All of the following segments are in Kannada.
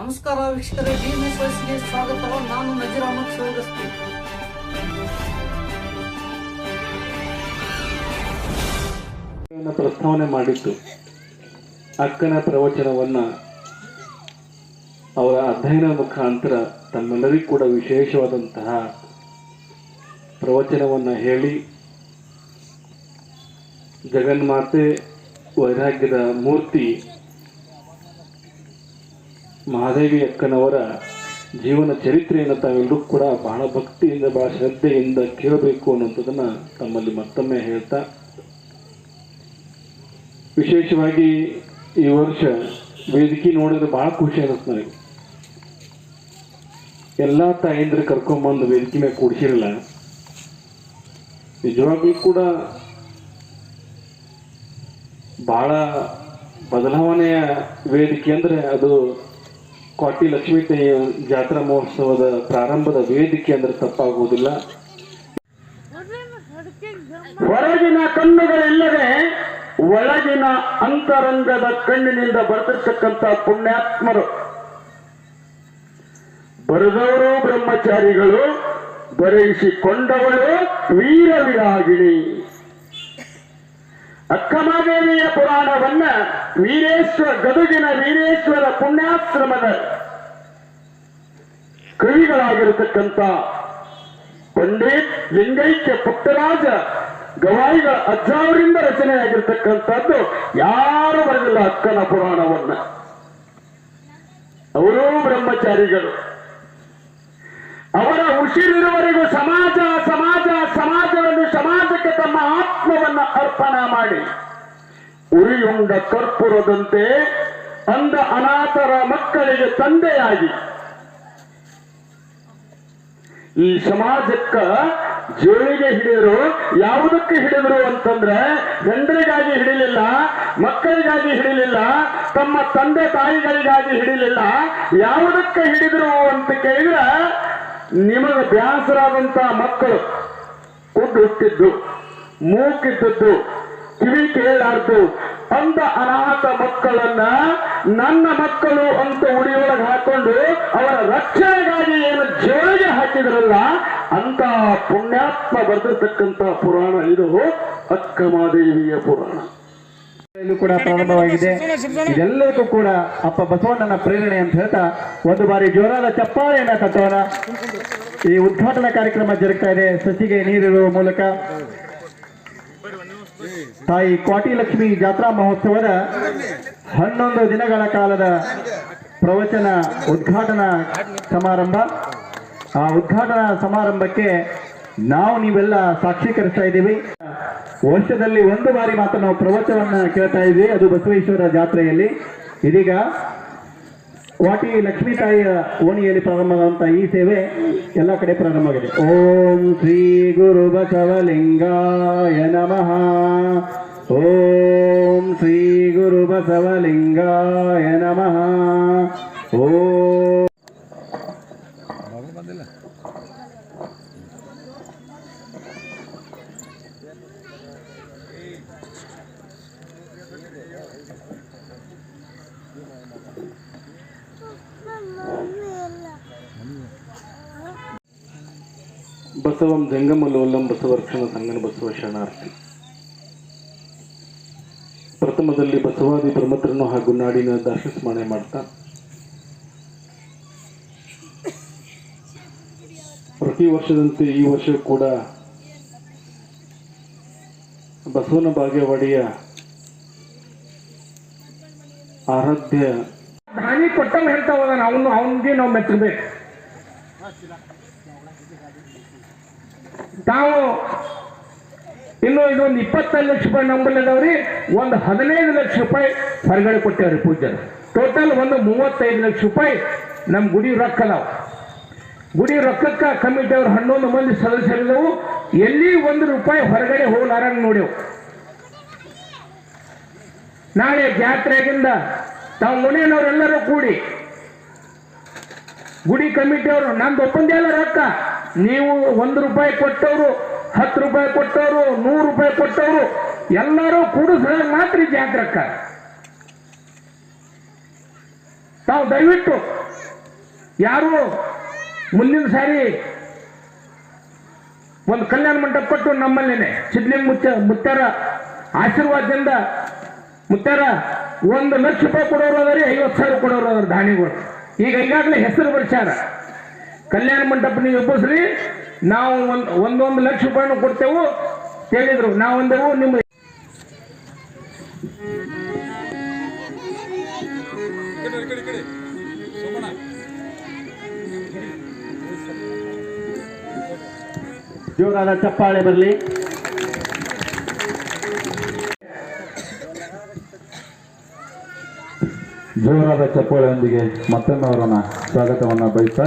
ನಮಸ್ಕಾರ ವೀಕ್ಷಕರೇ ವಯಸ್ಸಿಗೆ ಸ್ವಾಗತ ನಾನು ನಜೀರ್ ಅಹಮದ್ ಸೋಗಸ್ತಿ ಪ್ರಸ್ತಾವನೆ ಮಾಡಿದ್ದು. ಅಕ್ಕನ ಪ್ರವಚನವನ್ನ ಅವರ ಅಧ್ಯಯನ ಮುಖಾಂತರ ತಮ್ಮೆಲ್ಲರಿಗೂ ಕೂಡ ವಿಶೇಷವಾದಂತಹ ಪ್ರವಚನವನ್ನ ಹೇಳಿ, ಜಗನ್ಮಾತೆ ವೈರಾಗ್ಯದ ಮೂರ್ತಿ ಮಹಾದೇವಿ ಅಕ್ಕನವರ ಜೀವನ ಚರಿತ್ರೆಯನ್ನು ತಾವೆಲ್ಲರೂ ಕೂಡ ಬಹಳ ಭಕ್ತಿಯಿಂದ, ಬಹಳ ಶ್ರದ್ಧೆಯಿಂದ ಕೇಳಬೇಕು ಅನ್ನುವಂಥದ್ದನ್ನ ತಮ್ಮಲ್ಲಿ ಮತ್ತೊಮ್ಮೆ ಹೇಳ್ತಾ ವಿಶೇಷವಾಗಿ ಈ ವರ್ಷ ವೇದಿಕೆ ನೋಡಿದ್ರೆ ಬಹಳ ಖುಷಿ ಅನ್ನಿಸ್ತು ನನಗೆ. ಎಲ್ಲ ತಾಯಂದ್ರೆ ಕರ್ಕೊಂಬಂದು ವೇದಿಕೆ ಮೇಲೆ ಕೂಡಿಸಿರಲ್ಲ, ನಿಜವಾಗ್ಲೂ ಕೂಡ ಬಹಳ ಬದಲಾವಣೆಯ ವೇದಿಕೆ ಅಂದರೆ ಅದು ಕೋಟಿ ಲಕ್ಷ್ಮೀ ಜಾತ್ರಾ ಮಹೋತ್ಸವದ ಪ್ರಾರಂಭದ ವೇದಿಕೆ ಅಂದ್ರೆ ತಪ್ಪಾಗುವುದಿಲ್ಲ. ಹೊರಗಿನ ಕಣ್ಣುಗಳಿಲ್ಲದೆ ಒಳಗಿನ ಅಂತರಂಗದ ಕಣ್ಣಿನಿಂದ ಬರೆದಿರ್ತಕ್ಕಂಥ ಪುಣ್ಯಾತ್ಮರು. ಬರೆದವರು ಬ್ರಹ್ಮಚಾರಿಗಳು, ಬರೆಯಿಸಿಕೊಂಡವಳು ವೀರ ವಿರಾಗಿಣಿ ಅಕ್ಕಮಹಾದೇವಿಯ ಪುರಾಣವನ್ನ ವೀರೇಶ್ವರ, ಗದುಗಿನ ವೀರೇಶ್ವರ ಪುಣ್ಯಾಶ್ರಮದ ಕವಿಗಳಾಗಿರತಕ್ಕಂತ ಪಂಡಿತ್ ಲಿಂಗೈಕ್ಯ ಪುಟ್ಟರಾಜ ಗವಾಯಿಗಳ ಅಜ್ಜಾವರಿಂದ ರಚನೆಯಾಗಿರ್ತಕ್ಕಂಥದ್ದು ಯಾರು ಬರೆದಿಲ್ಲ ಅಕ್ಕನ ಪುರಾಣವನ್ನ. ಅವರೂ ಬ್ರಹ್ಮಚಾರಿಗಳು. ಅವರ ಉಸಿರಿರುವವರೆಗೂ ಸಮಾಜ ಸಮಾಜ ಆತ್ಮವನ್ನ ಅರ್ಪಣ ಮಾಡಿ. ಉರಿಯುಂಡ ಕರ್ಪುರದಂತೆ ಅಂದ ಅನಾಥರ ಮಕ್ಕಳಿಗೆ ತಂದೆಯಾಗಿ. ಈ ಸಮಾಜಕ್ಕ ಜೋಳಿಗೆ ಹಿಡಿದರು ಯಾವುದಕ್ಕೆ ಹಿಡಿದ್ರು ಅಂತಂದ್ರೆ ಗಂಡರಿಗಾಗಿ ಹಿಡಿಲಿಲ್ಲ, ಮಕ್ಕಳಿಗಾಗಿ ಹಿಡಿಲಿಲ್ಲ, ತಮ್ಮ ತಂದೆ ತಾಯಿಗಳಿಗಾಗಿ ಹಿಡಿಲಿಲ್ಲ, ಯಾವುದಕ್ಕೆ ಹಿಡಿದ್ರು ಅಂತ ಕೇಳಿದ್ರೆ ನಿಮಗೆ ಬ್ಯಾಸರಾದಂತ ಮಕ್ಕಳು ಹುಟ್ಟಿದ್ದು. ಮೂಕಿದ್ದದ್ದು. ಕಿವಿ ಕೇಳಾರ್ದು ಅಂದ ಅನಾಥ ಮಕ್ಕಳನ್ನ ನನ್ನ ಮಕ್ಕಳು ಅಂತ ಉಡಿಯೊಳಗೆ ಹಾಕೊಂಡು ಅವರ ರಕ್ಷಣೆಗಾಗಿ ಏನು ಜೋಳಿಗೆ ಹಾಕಿದ್ರಲ್ಲ ಅಂತ ಪುಣ್ಯಾತ್ಮ ಬರೆದಿರ್ತಕ್ಕಂತ ಪುರಾಣ ಇದು. ಅಕ್ಕಮಾದೇವಿಯ ಪುರಾಣ. ಕೂಡ ಪ್ರಾರಂಭವಾಗಿದೆ. ಇದೆಲ್ಲದಕ್ಕೂ ಕೂಡ ಅಪ್ಪ ಬಸವಣ್ಣನ ಪ್ರೇರಣೆ ಅಂತ ಹೇಳ್ತಾ ಒಂದು ಬಾರಿ ಜೋರಾದ ಚಪ್ಪಾಳೆಯನ್ನ ತಟ್ಟೋಣ ಈ ಉದ್ಘಾಟನಾ ಕಾರ್ಯಕ್ರಮ ಜರುಗ್ತಾ ಇದೆ. ಸಸಿಗೆ ನೀರಿರುವ ಮೂಲಕ. ತಾಯಿ ಕ್ವಾಟಿ ಲಕ್ಷ್ಮಿ ಜಾತ್ರಾ ಮಹೋತ್ಸವದ ಹನ್ನೊಂದು ದಿನಗಳ ಕಾಲದ ಪ್ರವಚನ ಉದ್ಘಾಟನಾ ಸಮಾರಂಭ. ಆ ಉದ್ಘಾಟನಾ ಸಮಾರಂಭಕ್ಕೆ ನಾವು ನೀವೆಲ್ಲ ಸಾಕ್ಷೀಕರಿಸ್ತಾ ಇದ್ದೀವಿ. ವರ್ಷದಲ್ಲಿ ಒಂದು ಬಾರಿ ಮಾತ್ರ ನಾವು ಪ್ರವಚನವನ್ನು ಕೇಳ್ತಾ ಇದ್ವಿ. ಅದು ಬಸವೇಶ್ವರ ಜಾತ್ರೆಯಲ್ಲಿ. ಇದೀಗ ವಾಟಿ ಲಕ್ಷ್ಮೀ ತಾಯಿಯ ಓಣಿಯಲ್ಲಿ ಪ್ರಾರಂಭವಾದಂತಹ ಈ ಸೇವೆ ಎಲ್ಲ ಕಡೆ ಪ್ರಾರಂಭವಾಗಿದೆ ಓಂ ಶ್ರೀ ಗುರು ಬಸವಲಿಂಗಾಯ ನಮಃ ಓಂ ಶ್ರೀ ಗುರು ಬಸವಲಿಂಗಾಯ ನಮಃ ಓಂ ಬಸವಂ ಜಂಗಮಲೋಲಂ ಬಸವರ್ಕ್ಷಣ ಸಂಗನ ಬಸವ ಶರಣಾರ್ಥಿ. ಪ್ರಥಮದಲ್ಲಿ ಬಸವಾದಿ ಬ್ರಹ್ಮತ್ರನು ಹಾಗೂ ನಾಡಿನ ದಾಸಸ್ಮರಣೆ ಮಾಡ್ತಾ. ಪ್ರತಿ ವರ್ಷದಂತೆ ಈ ವರ್ಷ ಕೂಡ ಬಸವನ ಬಾಗೇವಾಡಿಯ ಆರಾಧ್ಯ ಕೊಟ್ಟಂಗ ಹೇಳ್ತಾ ಅವನು ಅವನಿಗೆ ನಾವು ಮೆಚ್ಚಬೇಕು. ತಾವು ಇನ್ನು ಇದೊಂದು ಇಪ್ಪತ್ತೈದು ಲಕ್ಷ ರೂಪಾಯಿ ನಂಬಲ್ಲದವ್ರಿ ಒಂದು ಹದಿನೈದು ಲಕ್ಷ ರೂಪಾಯಿ ಹೊರಗಡೆ ಕೊಟ್ಟೇವ್ರಿ ಪೂಜ್ಯರು. ಟೋಟಲ್ ಒಂದು ಮೂವತ್ತೈದು ಲಕ್ಷ ರೂಪಾಯಿ ನಮ್ಮ ಗುಡಿ ರೊಕ್ಕ ನಾವು ಗುಡಿ ರೊಕ್ಕಕ್ಕ ಕಮಿಟಿ ಹನ್ನೊಂದು ಮಂದಿ ಸದಸ್ಯರಿದ್ದವು. ಎಲ್ಲಿ ಒಂದು ರೂಪಾಯಿ ಹೊರಗಡೆ ಹೋಗ್ಲಾರಂಗೆ ನೋಡೆವು ನಾಳೆ ಜಾತ್ರೆಗಿಂದ ತಾವು ಮುನೇನವರೆಲ್ಲರೂ ಕೂಡಿ ಗುಡಿ ಕಮಿಟಿಯವರು, ನಂದು ಒಪ್ಪಂದೇ ರೊಕ್ಕ. ನೀವು ಒಂದು ರೂಪಾಯಿ ಕೊಟ್ಟವರು, ಹತ್ತು ರೂಪಾಯಿ ಕೊಟ್ಟವರು, ನೂರು ರೂಪಾಯಿ ಕೊಟ್ಟವರು, ಎಲ್ಲರೂ ಕೂಡಿಸಿದಾಗ ಮಾತ್ರ ಜಾತ್ರಕ್ಕ ಜಾತ್ರೆ ತಾವು ದಯವಿಟ್ಟು ಯಾರು ಮುಂದಿನ ಸಾರಿ ಒಂದು ಕಲ್ಯಾಣ ಮಂಟಪ ಕೊಟ್ಟು ನಮ್ಮಲ್ಲೇನೆ. ಸಿದ್ಲಿಂಗ ಮುಚ್ಚ ಮುತ್ತಾರ ಆಶೀರ್ವಾದದಿಂದ ಮುತ್ತಾರ ಒಂದು ಲಕ್ಷ ರೂಪಾಯಿ ಕೊಡೋರು ಅದರಿ, ಐವತ್ತು ಸಾವಿರ ಕೊಡೋರು ಅದರ ದಾಣಿಗಳು ಈಗ ಈಗಾಗಲೇ ಹೆಸರು ಬರ್ಸ್ಯಾರ ಕಲ್ಯಾಣ ಮಂಟಪ ನೀವು ಎಬ್ಬಿಸ್ರಿ ನಾವು ಒಂದು ಒಂದೊಂದು ಲಕ್ಷ ರೂಪಾಯಿನೂ ಕೊಡ್ತೇವು. ಹೇಳಿದ್ರು ನಾವು ಒಂದೆವು ನಿಮ್ಮ ಜೋರಾದ ಚಪ್ಪಾಳೆ ಬರಲಿ. ಜೋರಾದ ಚಪ್ಪಾಳೆಯೊಂದಿಗೆ ಮತ್ತೊಮ್ಮೆ ಅವರನ್ನ ಸ್ವಾಗತವನ್ನು ಬಯಸ್ತಾ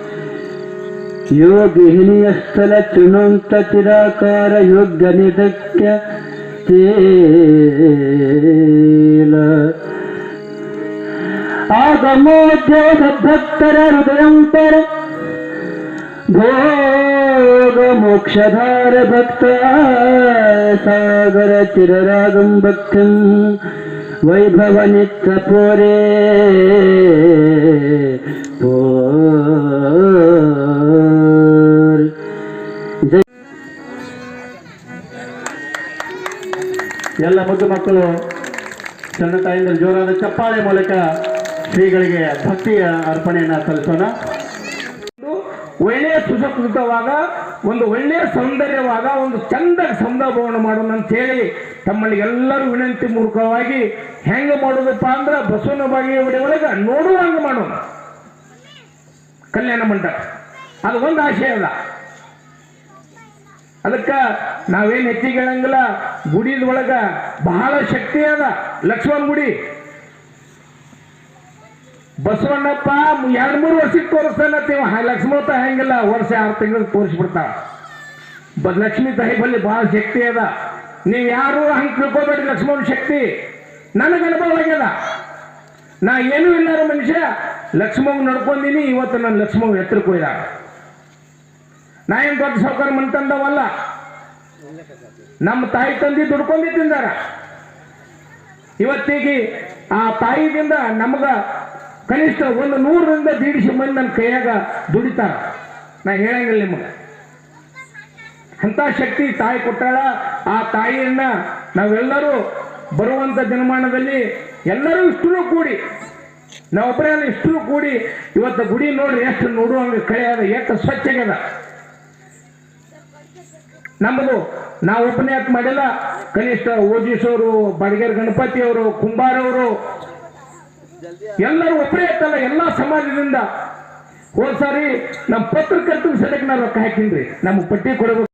ಯೋಗಿಹಿನಿಯ ಸ್ಥಳ ಚುಣಂತ ಚಿರಾಕಾರ ಯೋಗ್ಯ ನಿಧಕ್ಯ ಚೇಲ. ಆಗಮೋದ್ಯೋಗ ಭಕ್ತರ ಹೃದಯಂತರ ಭೋಗ ಮೋಕ್ಷಧಾರ ಭಕ್ತ ಸಾಗರ ಚಿರರಾಗಂ ಭಕ್ತಂ ವೈಭವ ನಿತ್ಯ ಪೋರ್. ಮುದ್ದು ಮಕ್ಕಳು ಸಣ್ಣ ತಾಯಿಂದ ಜೋರಾದ ಚಪ್ಪಾಳೆ ಮೂಲಕ ಶ್ರೀಗಳಿಗೆ ಭಕ್ತಿಯ ಅರ್ಪಣೆಯನ್ನು ಸಲ್ಲಿಸೋಣ. ಒಳ್ಳೆಯ ಸುಸಕೃತವಾದ ಒಂದು ಒಳ್ಳೆಯ ಸೌಂದರ್ಯವಾದ, ಒಂದು ಚಂದ ಸಂದರ್ಭವನ್ನು ಮಾಡೋಣ ಅಂತ ಹೇಳಿ ತಮ್ಮಲ್ಲಿ ಎಲ್ಲರೂ ವಿನಂತಿ ಮೂರ್ಖವಾಗಿ ಹೆಂಗೆ ಮಾಡೋದಪ್ಪ ಅಂದ್ರೆ ಬಸವನ ಬಾಗೇವಾಡಿ ಒಳಗೆ ನೋಡುವಂಗ ಮಾಡೋಣ ಕಲ್ಯಾಣ ಮಂಟಪ. ಅದು ಒಂದು ಆಶಯ ಅಲ್ಲ. ಅದಕ್ಕೆ ನಾವೇನು ಹೆಚ್ಚಿಗೆಳಂಗಿಲ್ಲ ಗುಡಿದ ಒಳಗ ಬಹಳ ಶಕ್ತಿ ಅದ. ಲಕ್ಷ್ಮಣ ಗುಡಿ. ಬಸವಣ್ಣಪ್ಪ ಎರಡು ಮೂರು ವರ್ಷಕ್ಕೆ ತೋರಿಸ್ತಾನತ್ತೀವ ಲಕ್ಷ್ಮಣತ ಹೆಂಗಿಲ್ಲ. ವರ್ಷ ಆರು ತಿಂಗಳು ತೋರಿಸ್ಬಿಡ್ತಾವ ಬ ಲಕ್ಷ್ಮೀ ತಾಯಿ ಭಾಳ ಶಕ್ತಿ ಅದ. ನೀವು ಯಾರು ಹಂಗೆ ತಿಳ್ಕೊಬೇಡಿ ಲಕ್ಷ್ಮಣ ಶಕ್ತಿ. ನನಗೆ ಅನುಭವ ಆಗ್ಯದ. ನಾ ಏನೂ ಇಲ್ಲಾರ ಮನುಷ್ಯ. ಲಕ್ಷ್ಮಣ ನಡ್ಕೊಂಡೀನಿ ಇವತ್ತು ನನ್ನ ಲಕ್ಷ್ಮಣ ಎತ್ತರಕ್ಕೆ ಹೋಯ್ದಾಗ ನಾ ಏನು ದೊಡ್ಡ ಸಾವುಕಾರ ಮಂತಂದವಲ್ಲ ನಮ್ಮ ತಾಯಿ ತಂದೆ ದುಡ್ಕೊಂಡಿ ತಿಂದಾರ ಇವತ್ತಿಗೆ ಆ ತಾಯಿದಿಂದ ನಮಗ ಕನಿಷ್ಠ ಒಂದು ನೂರರಿಂದ ದೀಡಿಸಿ ಮಂದಿ ನನ್ನ ಕೈಯಾಗ ದುಡಿತಾರ. ನಾ ಹೇಳಂಗಿಲ್ಲ ನಿಮಗೆ. ಅಂತ ಶಕ್ತಿ ತಾಯಿ ಕೊಟ್ಟಾಳ. ಆ ತಾಯಿಯನ್ನ ನಾವೆಲ್ಲರೂ ಬರುವಂತ ದಿನಮಾನದಲ್ಲಿ ಎಲ್ಲರೂ ಇಷ್ಟೂ ಕೂಡಿ, ನಾವೊಬ್ಬರೇ ಇಷ್ಟು ಕೂಡಿ ಇವತ್ತು ಗುಡಿ ನೋಡ್ರಿ, ಎಷ್ಟು ನೋಡುವಂಗ ಕಳೆ ಅದ ಎಷ್ಟು ಸ್ವಚ್ಛ ಆಗ್ಯದ. ನಮ್ಮದು ನಾವು ಉಪನ್ಯಾಸ ಮಾಡಿಲ್ಲ. ಕನಿಷ್ಠ ಓಜಿಸೋರು ಬಡಗೇರ್ ಗಣಪತಿ ಅವರು, ಕುಂಬಾರ ಅವರು, ಎಲ್ಲರೂ ಒಬ್ಬರೇ ಇತ್ತಲ್ಲ ಎಲ್ಲ ಸಮಾಜದಿಂದ. ಹೋದ್ ಸಾರಿ ನಮ್ಮ ಪತ್ರಕರ್ತನ ಸದಕ್ಕೆ ನಾನು ರೊಕ್ಕ ಹಾಕಿನ್ರಿ. ನಮ್ಗೆ ಪಟ್ಟಿ ಕೊಡಬೇಕು.